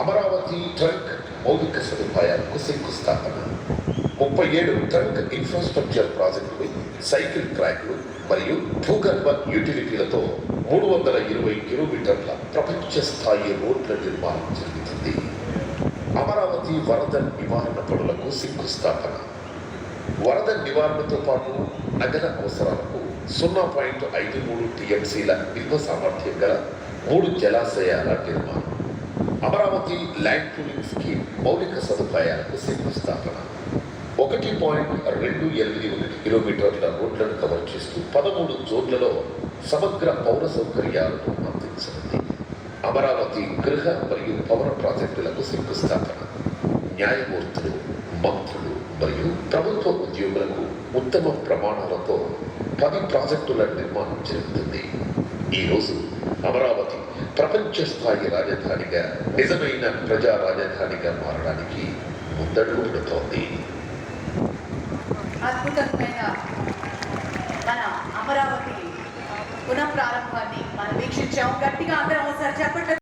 Amaravati trunk మౌలిక సదుపాయాలకు శంకుస్థాపన ముప్పై ఏడు ట్రంక్ ఇన్ఫ్రాస్ట్రక్చర్ ప్రాజెక్టులు సైకిల్ ట్రాక్లు మరియు భూగర్భ యూటిలిటీలతో మూడు వందల ఇరవై కిలోమీటర్ల ప్రపంచ స్థాయి రోడ్ల నిర్మాణం జరుగుతుంది. అమరావతి వరద నివారణ పనులకు శంకుస్థాపన. వరద నివారణతో పాటు నగర అవసరాలకు సున్నా పాయింట్ ఐదు మూడు టీఎంసీల నిల్వ సామర్థ్యం గల మూడు జలాశయాల నిర్మాణం. అమరావతి ల్యాండ్ పూలింగ్ స్కీమ్ మౌలిక సదుపాయాలకు శంకుస్థాపన. ఒకటి పాయింట్ రెండు ఎనిమిది ఒకటి కిలోమీటర్ల రోడ్లను కవర్ చేస్తూ పదమూడు జోన్లలో సమగ్ర పౌర సౌకర్యాలను అందించనుంది. అమరావతి గృహ మరియు పౌర ప్రాజెక్టులకు శంకుస్థాపన. న్యాయమూర్తులు మంత్రులు మరియు ప్రభుత్వ ఉద్యోగులకు ఉత్తమ ప్రమాణాలతో పది ప్రాజెక్టుల నిర్మాణం జరుగుతుంది. ఈరోజు అమరావతి ప్రపంచ స్థాయి రాజధానిగా నిజమైన ప్రజా రాజధానిగా మారడానికి ముందడుగు పెడుతోంది అద్భుతమైన మన అమరావతి పునః ప్రారంభాన్ని మనం వీక్షించాం. గట్టిగా అందరం ఒకసారి చెప్పండి.